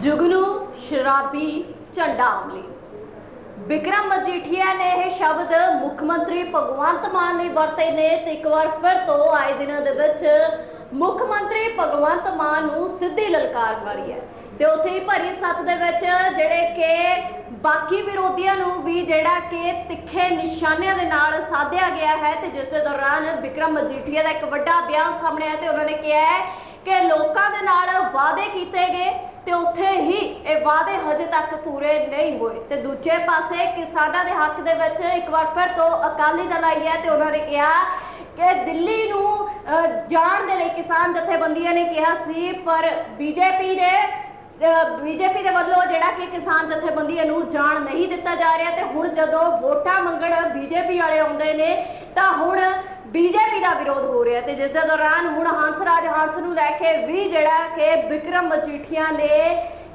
ਜੁਗਨੂ ਸ਼ਰਾਬੀ ਝੰਡਾ ਅਮਲੀ। ਵਿਕਰਮ ਮਜੀਠੀਆ ਨੇ ਇਹ ਸ਼ਬਦ ਮੁੱਖ ਮੰਤਰੀ ਭਗਵੰਤ ਮਾਨ ਲਈ ਵਰਤੇ ਨੇ ਤੇ ਇੱਕ ਵਾਰ ਫਿਰ ਤੋਂ ਆਏ ਦਿਨਾਂ ਦੇ ਵਿੱਚ ਮੁੱਖ ਮੰਤਰੀ ਭਗਵੰਤ ਮਾਨ ਨੂੰ ਸਿੱਧੀ ਲਲਕਾਰ ਮਾਰੀ ਹੈ ਤੇ ਉੱਥੇ ਹੀ ਭਰੀ ਸੱਤ ਦੇ ਵਿੱਚ ਜਿਹੜੇ ਕਿ ਬਾਕੀ ਵਿਰੋਧੀਆਂ ਨੂੰ ਵੀ ਜਿਹੜਾ ਕਿ ਤਿੱਖੇ ਨਿਸ਼ਾਨਿਆਂ ਦੇ ਨਾਲ ਸਾਧਿਆ ਗਿਆ ਹੈ ਤੇ ਜਿਸ ਦੇ ਦੌਰਾਨ ਵਿਕਰਮ ਮਜੀਠੀਆ ਦਾ ਇੱਕ ਵੱਡਾ ਬਿਆਨ ਸਾਹਮਣੇ ਆਇਆ ਤੇ ਉਹਨਾਂ ਨੇ ਕਿਹਾ ਹੈ ਕਿ ਲੋਕਾਂ ਦੇ ਨਾਲ ਵਾਅਦੇ ਕੀਤੇ ਗਏ ਤੇ ਉੱਥੇ ਹੀ ਇਹ ਵਾਅਦੇ ਹਜੇ ਤੱਕ ਪੂਰੇ ਨਹੀਂ ਹੋਏ। ਤੇ ਦੂਜੇ ਪਾਸੇ ਕਿਸਾਨਾਂ ਦੇ ਹੱਕ ਦੇ ਵਿੱਚ ਇੱਕ ਵਾਰ ਫਿਰ ਤੋਂ ਅਕਾਲੀ ਦਲ ਆਈ ਹੈ ਤੇ ਉਹਨਾਂ ਨੇ ਕਿਹਾ ਕਿ ਦਿੱਲੀ ਨੂੰ ਜਾਣ ਦੇ ਲਈ ਕਿਸਾਨ ਜਥੇਬੰਦੀਆਂ ਨੇ ਕਿਹਾ ਸੀ, ਪਰ ਬੀਜੇਪੀ ਦੇ ਬੀਜੇਪੀ ਦੇ ਵੱਲੋਂ ਜਿਹੜਾ ਕਿ ਕਿਸਾਨ ਜਥੇਬੰਦੀਆਂ ਨੂੰ ਜਾਣ ਨਹੀਂ ਦਿੱਤਾ ਜਾ ਰਿਹਾ ਤੇ ਹੁਣ ਜਦੋਂ ਵੋਟਾਂ ਮੰਗਣ ਬੀਜੇਪੀ ਵਾਲੇ ਆਉਂਦੇ ਨੇ, ਤਾਂ ਹੁਣ ਬੀਜੇਪੀ ਦਾ ਵਿਰੋਧ ਹੋ ਰਿਹਾ ਤੇ ਜਿਸ ਦੇ ਦੌਰਾਨ ਹੁਣ ਹੰਸਰਾਜ ਹੰਸ ਨੂੰ ਲੈ ਕੇ ਵੀ ਜਿਹੜਾ ਕਿ ਵਿਕਰਮ ਮਜੀਠੀਆ ਨੇ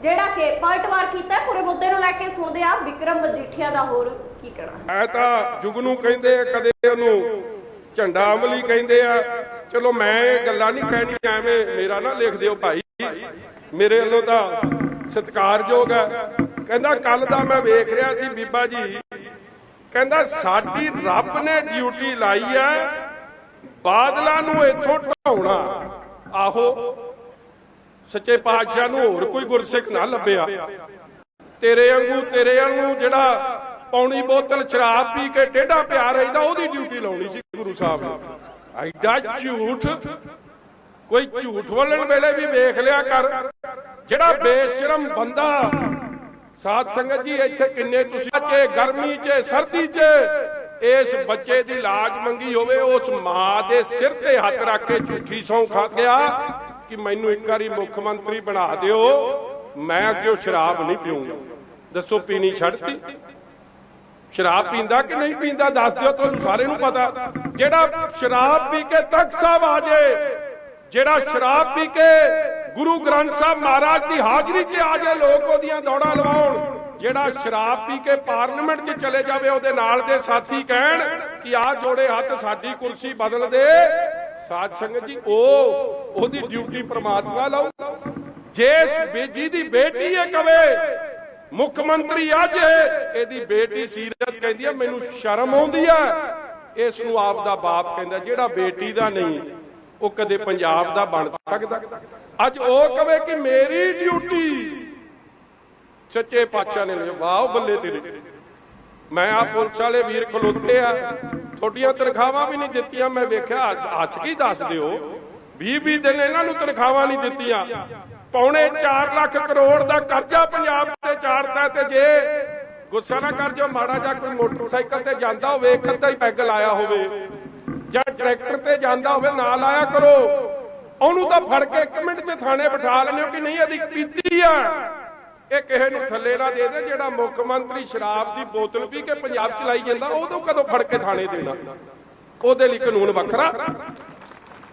ਜਿਹੜਾ ਕਿ ਪਲਟਵਾਰ ਕੀਤਾ, ਪੂਰੇ ਮੁੱਦੇ ਨੂੰ ਲੈ ਕੇ ਸੁਣਦੇ ਆ ਵਿਕਰਮ ਮਜੀਠੀਆ ਦਾ ਹੋਰ ਕੀ ਕਹਿਣਾ? ਐ ਤਾਂ ਜੁਗਨੂ ਕਹਿੰਦੇ ਆ, ਕਦੇ ਉਹਨੂੰ ਝੰਡਾ ਅਮਲੀ ਕਹਿੰਦੇ ਆ। ਚਲੋ ਮੈਂ ਇਹ ਗੱਲਾਂ ਨਹੀਂ ਕਹਿਣੀਆਂ, ਐਵੇਂ ਮੇਰਾ ਨਾ ਲਿਖ ਦਿਓ ਭਾਈ। ਮੇਰੇ ਵੱਲੋਂ ਤਾਂ ਸਤਿਕਾਰਯੋਗ ਹੈ ਕਹਿੰਦਾ, ਕੱਲ ਦਾ ਮੈਂ ਵੇਖ ਰਿਹਾ ਸੀ ਬੀਬਾ ਜੀ। ਕਹਿੰਦਾ, ਸਾਡੀ ਰੱਬ ਨੇ ਡਿਊਟੀ ਲਾਈ ਹੈ ਬਾਦਲਾਂ ਨੂੰ ਇੱਥੋਂ ਢਾਉਣਾ। ਆਹੋ, ਸੱਚੇ ਪਾਤਸ਼ਾਹ ਨੂੰ ਹੋਰ ਕੋਈ ਗੁਰਸਿੱਖ ਨਾ ਲੱਭਿਆ। ਤੇਰੇ ਵਾਂਗੂ ਤੇਰੇ ਵਾਂਗੂ ਜਿਹੜਾ ਪੌਣੀ ਬੋਤਲ ਸ਼ਰਾਬ ਪੀ ਕੇ ਟੇਢਾ ਪਿਆ ਰਹਿੰਦਾ, ਉਹਦੀ ਡਿਊਟੀ ਲਾਉਣੀ ਸੀ ਗੁਰੂ ਸਾਹਿਬ ਨੇ। ਐਡਾ ਝੂਠ। ਕੋਈ ਝੂਠ ਬੋਲਣ ਵੇਲੇ ਵੀ ਵੇਖ ਲਿਆ ਕਰ, ਜਿਹੜਾ ਬੇਸ਼ਰਮ ਬੰਦਾ, ਸਾਧ ਸੰਗਤ ਜੀ, ਇੱਥੇ ਕਿੰਨੇ ਤੁਸੀਂ ਚ ਗਰਮੀ ਚ, ਸਰਦੀ ਚ ਇਸ ਬੱਚੇ ਦੀ ਲਾਜ ਮੰਗੀ ਹੋਵੇ, ਉਸ ਮਾਂ ਦੇ ਸਿਰ ਤੇ ਹੱਥ ਰੱਖ ਕੇ ਝੂਠੀ ਸੌਂ ਖਾ ਗਿਆ ਕਿ ਮੈਨੂੰ ਇੱਕ ਵਾਰੀ ਮੁੱਖ ਮੰਤਰੀ ਬਣਾ ਦਿਓ, ਮੈਂ ਅੱਗੇ ਸ਼ਰਾਬ ਨਹੀਂ ਪੀਊਂਗਾ? ਦੱਸੋ, ਪੀਣੀ ਛੱਡਤੀ? ਸ਼ਰਾਬ ਪੀਂਦਾ ਕਿ ਨਹੀਂ ਪੀਂਦਾ, ਦੱਸ ਦਿਓ, ਤੁਹਾਨੂੰ ਸਾਰਿਆਂ ਨੂੰ ਪਤਾ। ਜਿਹੜਾ ਸ਼ਰਾਬ ਪੀ ਕੇ ਤਖਤ ਸਾਹਿਬ ਆ ਜਾਏ ਜਿਹੜਾ ਸ਼ਰਾਬ ਪੀ ਕੇ ਗੁਰੂ ਗ੍ਰੰਥ ਸਾਹਿਬ ਮਹਾਰਾਜ ਦੀ ਹਾਜ਼ਰੀ 'ਚ ਆ ਜਾਏ ਲੋਕ ਉਹਦੀਆਂ ਦੌੜਾਂ ਲਵਾਉਣ। ਜਿਹੜਾ ਸ਼ਰਾਬ ਪੀ ਕੇ ਪਾਰਲੀਮੈਂਟ 'ਚ ਚਲੇ ਜਾਵੇ, ਉਹਦੇ ਨਾਲ ਦੇ ਸਾਥੀ ਕਹਿਣ ਕਿ ਆ ਜੋੜੇ ਹੱਥ ਸਾਡੀ ਕੁਰਸੀ ਬਦਲ ਦੇ। ਸਾਧ ਸੰਗਤ ਜੀ, ਉਹ, ਉਹਦੀ ਡਿਊਟੀ ਪ੍ਰਮਾਤਮਾ ਲਾਉ ਜਿਸ ਬੇਜੀ ਦੀ ਬੇਟੀ ਇਹ ਕਵੇ, ਮੁੱਖ ਮੰਤਰੀ ਅੱਜ ਇਹਦੀ ਬੇਟੀ ਸੀਰਤ ਕਹਿੰਦੀ ਆ, ਮੈਨੂੰ ਸ਼ਰਮ ਆਉਂਦੀ ਆ। ਇਸ ਨੂੰ ਆਪ ਦਾ ਬਾਪ ਕਹਿੰਦਾ, ਜਿਹੜਾ ਬੇਟੀ ਦਾ ਨਹੀਂ, ਉਹ ਕਦੇ ਪੰਜਾਬ ਦਾ ਬਣ ਸਕਦਾ। ਅੱਜ ਉਹ ਕਵੇ ਕਿ ਮੇਰੀ ਡਿਊਟੀ ਸੱਚੇ ਪਾਤਸ਼ਾਹ ਨੇ ਲਿਆ। ਵਾਹ ਬੱਲੇ ਤੇਰੇ। ਮੈਂ ਆ ਪੁਲਿਸ ਵਾਲੇ ਵੀਰ ਖਲੋਤੇ ਆ। ਤੁਹਾਡੀਆਂ ਤਨਖਾਹਾਂ ਵੀ ਨਹੀਂ ਦਿੱਤੀਆਂ। ਮੈਂ ਵੇਖਿਆ, ਅੱਜ ਕੀ ਦੱਸ ਦਿਓ? 20 20 ਦਿਨ ਇਹਨਾਂ ਨੂੰ ਤਨਖਾਹਾਂ ਨਹੀਂ ਦਿੱਤੀਆਂ। ਪੌਣੇ 4 ਲੱਖ ਕਰੋੜ ਦਾ ਕਰਜ਼ਾ ਪੰਜਾਬ ਤੇ ਚਾੜਦਾ ਤੇ ਜੇ ਗੁੱਸਾ ਨਾ ਕਰ ਜੋ ਮਾੜਾ ਜਾਂ ਕੋਈ ਮੋਟਰਸਾਈਕਲ ਤੇ ਜਾਂਦਾ ਹੋਵੇ, ਇੱਕ ਅੱਧਾ ਹੀ ਪੈਗ ਲਾਇਆ ਹੋਵੇ, ਜਾਂ ਟਰੈਕਟਰ ਤੇ ਜਾਂਦਾ ਹੋਵੇ, ਨਾ ਲਾਇਆ ਕਰੋ। ਉਹਨੂੰ ਤਾਂ ਫੜ ਕੇ 1 ਮਿੰਟ 'ਚ ਥਾਣੇ ਬਿਠਾ ਲੈਣੇ ਹੋ ਕਿ ਨਹੀਂ, ਇਹਦੀ ਪੀਤੀ ਆ। ਇਹ ਕਿਸੇ ਨੂੰ ਥੱਲੇ ਨਾ ਦੇ ਦੇ, ਜਿਹੜਾ ਮੁੱਖ ਮੰਤਰੀ ਸ਼ਰਾਬ ਦੀ ਬੋਤਲ ਪੀ ਕੇ ਪੰਜਾਬ ਚਲਾਈ ਜਾਂਦਾ ਉਦੋਂ ਕਦੋਂ ਫੜ ਕੇ ਥਾਣੇ ਦੇਣਾ? ਉਹਦੇ ਲਈ ਕਾਨੂੰਨ ਵੱਖਰਾ।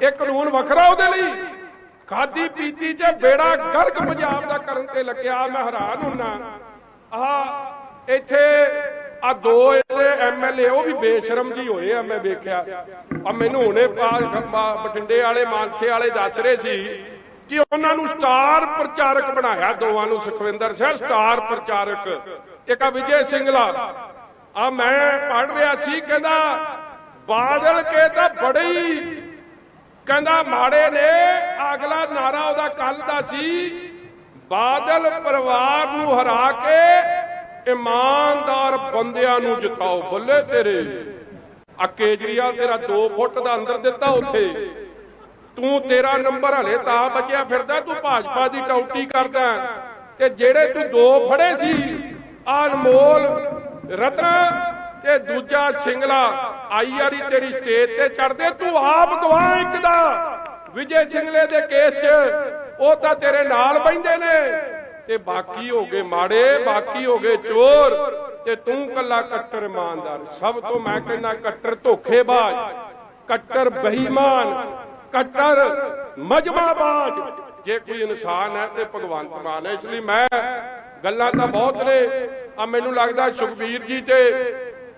ਇਹ ਕਾਨੂੰਨ ਵੱਖਰਾ ਉਹਦੇ ਲਈ। ਖਾਦੀ ਪੀਤੀ 'ਚ ਬੇੜਾ ਗਰਕ ਪੰਜਾਬ ਦਾ ਕਰਨ ਤੇ ਲੱਗਿਆ, ਮੈਂ ਹੈਰਾਨ ਹੁੰਨਾ। ਆਹ, ਇੱਥੇ ਆ ਦੋ ਇਹਦੇ ਐਮਐਲਏ ਉਹ ਵੀ ਬੇਸ਼ਰਮ ਜੀ ਹੋਏ ਆ, ਮੈਂ ਵੇਖਿਆ। ਆ ਮੈਨੂੰ ਹੁਣੇ ਬਠਿੰਡੇ ਵਾਲੇ, ਮਾਨਸੇ ਵਾਲੇ ਦੱਸ ਰਹੇ ਸੀ ਕਿ ਉਹਨਾਂ ਨੂੰ ਸਟਾਰ ਪ੍ਰਚਾਰਕ ਬਣਾਇਆ, ਦੋਵਾਂ ਨੂੰ ਸੁਖਵਿੰਦਰ ਸਿੰਘ, ਸਟਾਰ ਪ੍ਰਚਾਰਕ। ਇੱਕ ਆ ਵਿਜੇ ਸਿੰਘਲਾ ਆ ਮੈਂ ਪੜ੍ਹ ਰਿਹਾ ਸੀ, ਕਹਿੰਦਾ, ਬਾਦਲ ਕੇ ਤਾਂ ਬੜੀ ਕਹਿੰਦਾ, ਮਾੜੇ ਨੇ, ਅਗਲਾ ਨਾਰਾ ਉਹਦਾ ਕੱਲ ਦਾ ਸੀ। ਬਾਦਲ ਪਰਿਵਾਰ ਨੂੰ ਹਰਾ ਕੇ, ਇਮਾਨਦਾਰ ਬੰਦਿਆਂ ਨੂੰ ਜਿਤਾਓ, ਬੱਲੇ ਤੇਰੇ। ਆ ਕੇਜਰੀਵਾਲ ਤੇਰਾ 2 ਫੁੱਟ ਦਾ ਅੰਦਰ ਦਿੱਤਾ ਉੱਥੇ। ਤੂੰ ਤੇਰਾ ਨੰਬਰ ਹਲੇ ਤਾਂ ਬਚਿਆ ਫਿਰਦਾ, ਤੂੰ ਭਾਜਪਾ ਦੀ ਟੌਟੀ ਕਰਦਾ। ਤੇ ਜਿਹੜੇ ਤੂੰ ਦੋ ਫੜੇ ਸੀ, ਅਨਮੋਲ ਰਤਨਾ ਤੇ ਦੂਜਾ ਸਿੰਗਲਾ, ਆਈ ਵਾਰੀ ਤੇਰੀ ਸਟੇਜ ਤੇ ਚੜਦੇ ਤੂੰ ਆਪ ਗਵਾਹ ਇੱਕ ਦਾ। ਵਿਜੇ ਸਿੰਗਲੇ ਦੇ ਕੇਸ 'ਚ ਉਹ ਤਾਂ ਤੇਰੇ ਨਾਲ ਬੈੰਦੇ ਨੇ। ਤੇ ਬਾਕੀ ਹੋ ਗਏ ਮਾੜੇ, ਬਾਕੀ ਹੋ ਗਏ ਚੋਰ। ਤੇ ਤੂੰ ਕੱਲਾ ਕੱਟਰ ਇਮਾਨਦਾਰ। ਸਭ ਤੋਂ ਮੈਂ ਕਹਿੰਦਾ ਕੱਟਰ ਧੋਖੇਬਾਜ਼, ਕੱਟਰ ਬੇਈਮਾਨ। ਕੱਟਰ ਮਜਮਾਬਾਜ਼ ਜੇ ਕੋਈ ਇਨਸਾਨ ਹੈ ਤੇ ਭਗਵੰਤ ਮਾਨ ਹੈ, ਇਸ ਲਈ ਮੈਂ ਗੱਲਾਂ ਤਾਂ ਬਹੁਤ ਨੇ। ਆ ਮੈਨੂੰ ਲੱਗਦਾ ਸੁਖਬੀਰ ਜੀ ਤੇ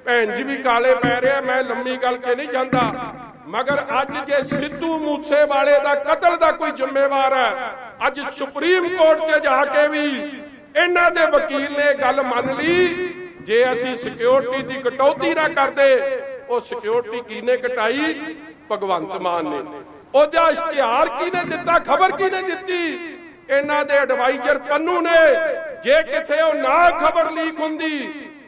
ਭੈਣ ਜੀ ਵੀ ਕਾਲੇ ਪੈ ਰਿਹਾ ਮੈਂ ਲੰਮੀ ਗੱਲ ਕੇ ਨਹੀਂ ਜਾਂਦਾ। ਮਗਰ ਅੱਜ ਜੇ ਸਿੱਧੂ ਮੂਸੇ ਵਾਲੇ ਦਾ ਕਤਲ ਦਾ ਕੋਈ ਜ਼ਿੰਮੇਵਾਰ ਹੈ, ਅੱਜ ਸੁਪਰੀਮ ਕੋਰਟ 'ਚ ਜਾ ਕੇ ਵੀ ਇਹਨਾਂ ਦੇ ਵਕੀਲ ਨੇ ਗੱਲ ਮੰਨ ਲਈ, ਜੇ ਅਸੀਂ ਸਿਕਿਉਰਿਟੀ ਦੀ ਕਟੌਤੀ ਨਾ ਕਰਦੇ, ਉਹ ਸਿਕਿਉਰਿਟੀ ਕਿਹਨੇ ਕਟਾਈ? ਭਗਵੰਤ ਮਾਨ ਨੇ। ਉਹਦਾ ਇਸ਼ਤਿਹਾਰ ਕਿਹਨੇ ਦਿੱਤਾ? ਖਬਰ ਕਿਹਨੇ ਦਿੱਤੀ? ਇਹਨਾਂ ਦੇ ਐਡਵਾਈਜ਼ਰ ਪੰਨੂ ਨੇ। ਜੇ ਕਿਥੇ ਉਹ ਨਾ ਖਬਰ ਲੀਕ ਹੁੰਦੀ,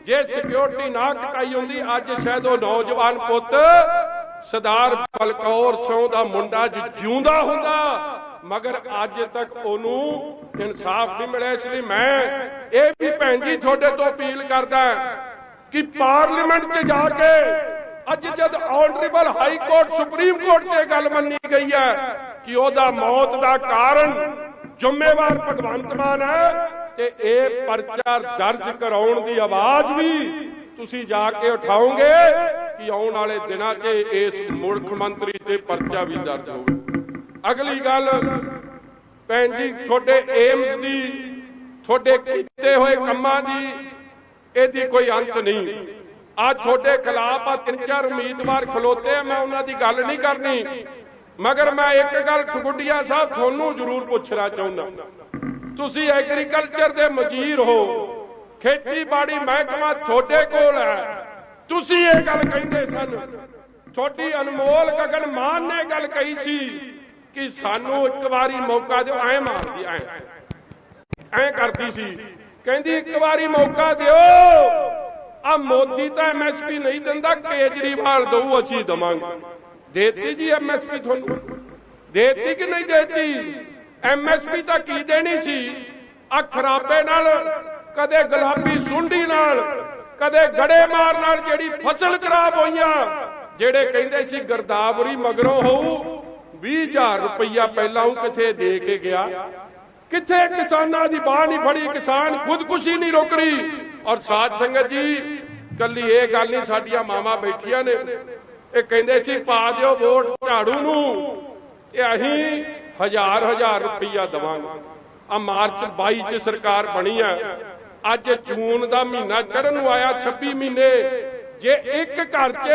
ਜੇ ਸਿਕਿਉਰਿਟੀ ਨਾ ਕਟਾਈ ਹੁੰਦੀ, ਅੱਜ ਸ਼ਾਇਦ ਉਹ ਨੌਜਵਾਨ ਪੁੱਤ ਸਰਦਾਰ ਬਲਕੌਰ ਸਿੰਘ ਦਾ ਮੁੰਡਾ ਜਿਉਂਦਾ ਹੁੰਦਾ। ਮਗਰ ਅੱਜ ਤੱਕ ਉਹਨੂੰ ਇਨਸਾਫ ਨਹੀਂ ਮਿਲਿਆ। ਇਸ ਲਈ ਮੈਂ ਇਹ ਵੀ ਭੈਣ ਜੀ ਤੁਹਾਡੇ ਤੋਂ ਅਪੀਲ ਕਰਦਾ ਕਿ ਪਾਰਲੀਮੈਂਟ 'ਚ ਜਾ ਕੇ ਅੱਜ ਜਦ honourable high court, supreme court 'ਚ ਇਹ ਗੱਲ ਮੰਨੀ ਗਈ ਹੈ ਕਿ ਉਹਦਾ ਮੌਤ ਦਾ ਕਾਰਨ ਜ਼ਿੰਮੇਵਾਰ ਭਗਵੰਤ ਮਾਨ ਹੈ ਤੇ ਇਹ ਪਰਚਾ ਦਰਜ ਕਰਾਉਣ ਦੀ ਆਵਾਜ਼ ਵੀ ਤੁਸੀਂ ਜਾ ਕੇ ਉਠਾਓਗੇ ਕਿ ਆਉਣ ਵਾਲੇ ਦਿਨਾਂ 'ਚ ਇਸ ਮੁੱਖ ਮੰਤਰੀ ਤੇ ਪਰਚਾ ਵੀ ਦਰਜ ਹੋਵੇ। ਅਗਲੀ ਗੱਲ, ਭੈਣ ਜੀ, ਤੁਹਾਡੇ ਏਮਸ ਦੀ, ਤੁਹਾਡੇ ਕੀਤੇ ਹੋਏ ਕੰਮਾਂ ਦੀ ਇਹਦੀ ਕੋਈ ਅੰਤ ਨਹੀਂ। ਆ ਤੁਹਾਡੇ ਖਿਲਾਫ ਆ, ਤਿੰਨ ਚਾਰ ਉਮੀਦਵਾਰ ਖਲੋਤੇ ਆ, ਮੈਂ ਉਹਨਾਂ ਦੀ ਗੱਲ ਨਹੀਂ ਕਰਨੀ। ਮਗਰ ਮੈਂ ਇੱਕ ਗੱਲ ਠਗੁੱਡੀਆ ਸਾਹਿਬ ਤੁਹਾਨੂੰ ਜ਼ਰੂਰ ਪੁੱਛਣਾ ਚਾਹੁੰਦਾ। ਤੁਸੀਂ ਐਗਰੀਕਲਚਰ ਦੇ ਮਜੀਰ ਹੋ। ਖੇਤੀਬਾੜੀ ਮਹਿਕਮਾ ਤੁਹਾਡੇ ਕੋਲ ਹੈ। ਤੁਸੀਂ ਇਹ ਗੱਲ ਕਹਿੰਦੇ ਸਨ। ਤੁਹਾਡੀ ਅਨਮੋਲ ਗਗਨ ਮਾਨ ਨੇ ਗੱਲ ਕਹੀ ਸੀ ਕਿ ਸਾਨੂੰ ਇੱਕ ਵਾਰੀ ਮੌਕਾ ਦਿਓ, ਐ ਮਾਰਦੀ, ਐ। ਐ ਕਰਦੀ ਸੀ। ਕਹਿੰਦੀ, ਇੱਕ ਵਾਰੀ ਮੌਕਾ ਦਿਓ। ਆ ਮੋਦੀ ਤਾਂ ਐਮਐਸਪੀ ਨਹੀਂ ਦਿੰਦਾ, ਕੇਜਰੀਵਾਲ ਦਊ ਅਸੀਂ ਦਵਾਂਗੇ। ਦੇਤੀ ਜੀ ਐਮਐਸਪੀ ਤੁਹਾਨੂੰ? ਦੇਤੀ ਕਿ ਨਹੀਂ ਦੇਤੀ? ਐਮਐਸਪੀ ਤਾਂ ਕੀ ਦੇਣੀ ਸੀ? ਆ ਖਰਾਬੇ ਨਾਲ, ਕਦੇ ਗੁਲਾਬੀ ਸੁੰਡੀ ਨਾਲ, ਕਦੇ ਗੜੇ ਮਾਰ ਨਾਲ ਜਿਹੜੀ ਫਸਲ ਖਰਾਬ ਹੋਈਆਂ, ਜਿਹੜੇ ਕਹਿੰਦੇ ਸੀ ਗਰਦਾਵਰੀ ਮਗਰੋਂ ਹੋਊ 20000 ਰੁਪਈਆ ਪਹਿਲਾਂ ਉਹ ਕਿਥੇ ਦੇ ਕੇ ਗਿਆ? ਕਿੱਥੇ ਕਿਸਾਨਾਂ ਦੀ ਬਾਹ ਨਹੀਂ ਫੜੀ, ਕਿਸਾਨ ਖੁਦਕੁਸ਼ੀ ਨਹੀਂ ਰੋਕ ਰਹੀ? ਔਰ ਸਾਧ ਸੰਗਤ ਜੀ, ਕੱਲੀ ਇਹ ਗੱਲ ਨਹੀਂ, ਸਾਡੀਆਂ ਮਾਵਾਂ ਬੈਠੀਆਂ ਨੇ। ਇਹ ਕਹਿੰਦੇ ਸੀ, ਪਾ ਦਿਓ ਵੋਟ ਝਾੜੂ ਨੂੰ। ਤੇ ਅਸੀਂ ਹਜ਼ਾਰ ਹਜ਼ਾਰ ਰੁਪਈਆ ਦਵਾਂਗੇ। ਆ ਮਾਰਚ 22 ਚ ਸਰਕਾਰ ਬਣੀ ਆ। ਅੱਜ ਜੂਨ ਦਾ ਮਹੀਨਾ ਚੜਨ ਨੂੰ ਆਇਆ 26 ਮਹੀਨੇ। ਜੇ ਇੱਕ ਘਰ 'ਚ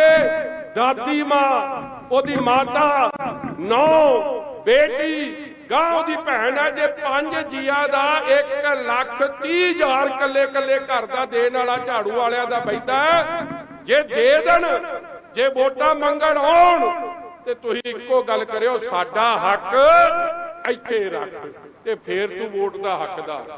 ਦਾਦੀ ਮਾਂ, ਉਹਦੀ ਮਾਤਾ, ਨੌ, ਬੇਟੀ ਗਾਂ ਉਹਦੀ ਭੈਣ ਹੈ ਜੇ ਪੰਜ ਜੀਆਂ ਦਾ 1 ਲੱਖ 30 ਕੱਲੇ ਕੱਲੇ ਘਰ ਦਾ ਦੇਣ ਵਾਲਾ ਝਾੜੂ ਵਾਲਿਆਂ ਦਾ ਬੈਠਾ ਜੇ ਦੇ ਦੇਣ, ਜੇ ਵੋਟਾਂ ਮੰਗਣ ਆਉਣ, ਤੇ ਤੁਸੀਂ ਇੱਕੋ ਗੱਲ ਕਰਿਓ, ਸਾਡਾ ਹੱਕ ਇੱਥੇ ਰੱਖ, ਤੇ ਫੇਰ ਤੂੰ ਵੋਟ ਦਾ ਹੱਕਦਾਰ।